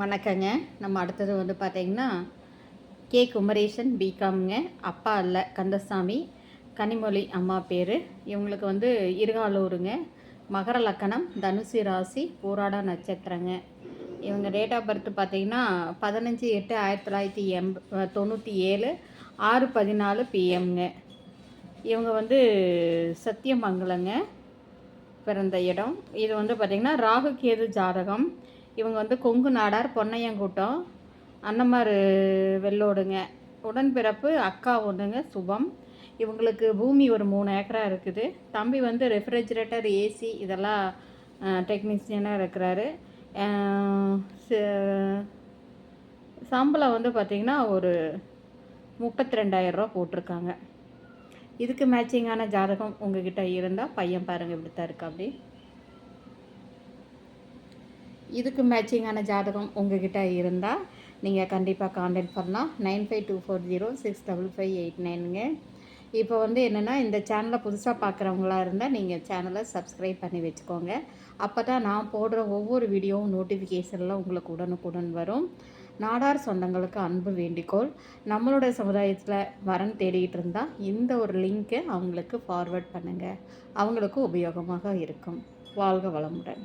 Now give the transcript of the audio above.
வணக்கங்க. நம்ம அடுத்தது வந்து பார்த்தீங்கன்னா கே. குமரேசன் பிகாம்ங்க அப்பா இல்லை கந்தசாமி. கனிமொழி அம்மா பேர். இவங்களுக்கு வந்து இருகாலூருங்க. மகர லக்கணம் தனுசு ராசி போராட நட்சத்திரங்க. இவங்க டேட் ஆஃப் பர்த் பார்த்தீங்கன்னா பதினஞ்சு எட்டு ஆயிரத்தி தொள்ளாயிரத்தி எண்ப தொண்ணூற்றி ஏழு ஆறு பதினாலு பிஎம்ங்க இவங்க வந்து சத்தியமங்கலங்க. பிறந்த இடம். இது வந்து பார்த்திங்கன்னா ராகு கேது ஜாதகம். இவங்க வந்து கொங்கு நாடார் பொன்னையங்கூட்டம் அன்னமார் வெள்ளோடுங்க. உடன்பிறப்பு அக்கா ஒன்றுங்க சுபம். இவங்களுக்கு பூமி ஒரு மூணு ஏக்கரா இருக்குது. தம்பி வந்து ரெஃப்ரிஜிரேட்டர் ஏசி இதெல்லாம் டெக்னீஷியனாக இருக்கிறாரு. ச- சம்பளம் வந்து பார்த்திங்கன்னா ஒரு முப்பத்தி ரெண்டாயிரரூவா போட்டிருக்காங்க. இதுக்கு மேட்சிங்கான ஜாதகம் உங்ககிட்ட இருந்தால் பையன் பாருங்கள் இப்படி தான் இருக்கா அப்படி. இதுக்கு மேட்சிங்கான ஜாதகம் உங்ககிட்ட இருந்தால் நீங்கள் கண்டிப்பாக காண்டாக்ட் பண்ணலாம். Nine five two four zero six double five eight நைனுங்க இப்போ வந்து என்னென்னா இந்த சேனலை புதுசாக பார்க்குறவங்களா இருந்தால் நீங்கள் சேனலை சப்ஸ்கிரைப் பண்ணி வச்சுக்கோங்க. அப்போ தான் நான் போடுற ஒவ்வொரு வீடியோவும் நோட்டிஃபிகேஷனில் உங்களுக்கு உடனுக்குடன் வரும். நாடார் சொந்தங்களுக்கு அன்பு வேண்டிக்கோள். நம்மளோட சமுதாயத்தில் வரன் தேடிக்கிட்டு இருந்தால் இந்த ஒரு லிங்க்கை அவங்களுக்கு ஃபார்வர்ட் பண்ணுங்கள் அவங்களுக்கு உபயோகமாக இருக்கும். வாழ்க வளமுடன்.